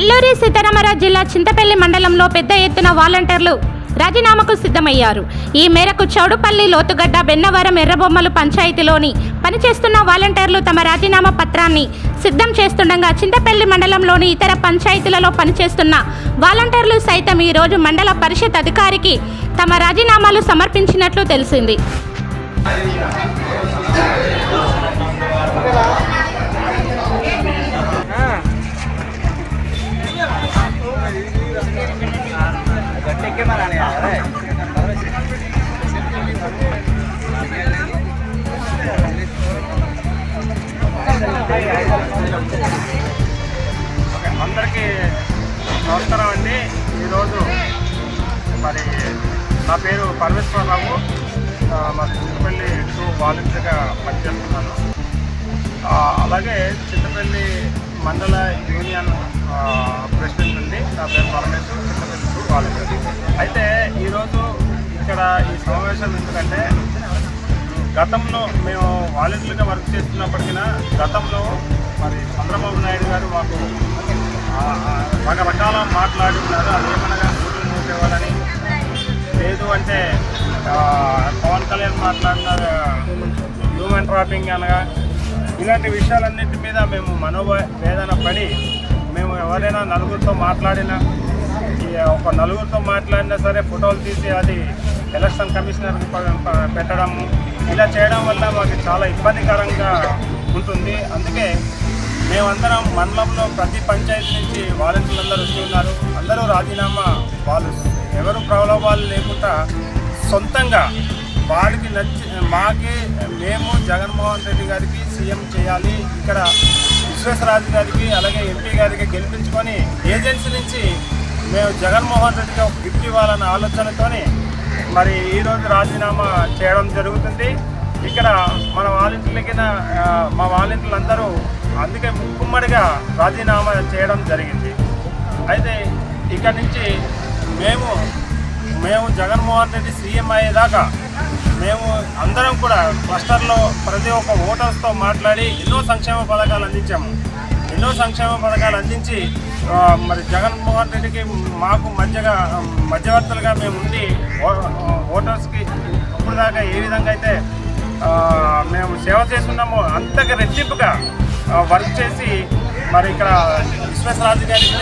అల్లూరి సీతారామరాజు జిల్లా చింతపల్లి మండలంలో పెద్ద ఎత్తున వాలంటీర్లు రాజీనామాకు సిద్ధమయ్యారు. ఈ మేరకు చౌడుపల్లి లోతుగడ్డ బెన్నవరం ఎర్రబొమ్మలు పంచాయతీలోని పనిచేస్తున్న వాలంటీర్లు తమ రాజీనామా పత్రాన్ని సిద్ధం చేస్తుండగా చింతపల్లి మండలంలోని ఇతర పంచాయతీలలో పనిచేస్తున్న వాలంటీర్లు సైతం ఈ రోజు మండల పరిషత్ అధికారికి తమ రాజీనామాలు సమర్పించినట్లు తెలిసింది. అందరికీ నమస్కారం అండి. ఈరోజు మరి నా పేరు పరమేశ్వరరావు మా చిన్నపల్లి టూ వాలంటీర్గా పనిచేస్తున్నాను. అలాగే చిన్నపల్లి మండల యూనియన్ నా పేరు పరమేశ్వర్ అయితే ఈరోజు ఇక్కడ ఈ సమావేశం ఎందుకంటే గతంలో మేము వాలంటీర్గా వర్క్ చేస్తున్నప్పటికీ గతంలో మరి చంద్రబాబు నాయుడు గారు మాకు రకరకాల మాట్లాడి ఉన్నారు అది ఏమనగా ఓట్లు మూసేవాళ్ళని. లేదు అంటే పవన్ కళ్యాణ్ మాట్లాడిన హ్యూమన్ ట్రాపింగ్ అనగా ఇలాంటి విషయాలన్నింటి మీద మేము మనోవేదన పడి ఎవరైనా నలుగురితో మాట్లాడినా ఒక నలుగురితో మాట్లాడినా సరే ఫోటోలు తీసి అది ఎలక్షన్ కమిషనర్కి పెట్టడం పెట్టడము ఇలా చేయడం వల్ల మాకు చాలా ఇబ్బందికరంగా ఉంటుంది. అందుకే మేమందరం మండలంలో ప్రతి పంచాయతీ నుంచి వాలంటీర్లు అందరూ వచ్చి ఉన్నారు. అందరూ రాజీనామా వాళ్ళు ఎవరు ప్రలోభాలు లేకుండా సొంతంగా వారికి నచ్చి మాకి మేము జగన్మోహన్ రెడ్డి గారికి సీఎం చేయాలి. ఇక్కడ విశ్వేశ్వరాజు గారికి అలాగే ఎంపీ గారికి గెలిపించుకొని ఏజెన్సీ నుంచి మేము జగన్మోహన్ రెడ్డికి ఒక గిఫ్ట్ ఇవ్వాలన్న ఆలోచనతోని మరి ఈరోజు రాజీనామా చేయడం జరుగుతుంది. ఇక్కడ మన వాలంటీర్లకి మా వాలంటీర్లందరూ అందుకే ముక్కుమ్మడిగా రాజీనామా చేయడం జరిగింది. అయితే ఇక్కడ నుంచి మేము మేము జగన్మోహన్ రెడ్డి సీఎం అయ్యేదాకా మేము అందరం కూడా క్లస్టర్లో ప్రతి ఒక్క ఓటర్స్తో మాట్లాడి ఎన్నో సంక్షేమ పథకాలు అందించాము. ఎన్నో సంక్షేమ పథకాలు అందించి మరి జగన్మోహన్ రెడ్డికి మాకు మధ్యగా మధ్యవర్తులుగా మేము ఉండి ఓటర్స్కి ఇప్పుడు దాకా ఏ విధంగా అయితే మేము సేవ చేస్తున్నామో అంతగా రెట్టింపుగా వర్క్ చేసి మరి ఇక్కడ విశ్వేశ్వరాజు గారికి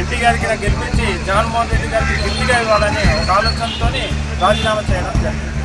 ఎంపీ గారికి నాకు గెలిపించి జగన్మోహన్ రెడ్డి గారికి ఢిల్లీగా ఇవ్వాలని ఒక ఆలోచనతో రాజీనామా చేయడం జరిగింది.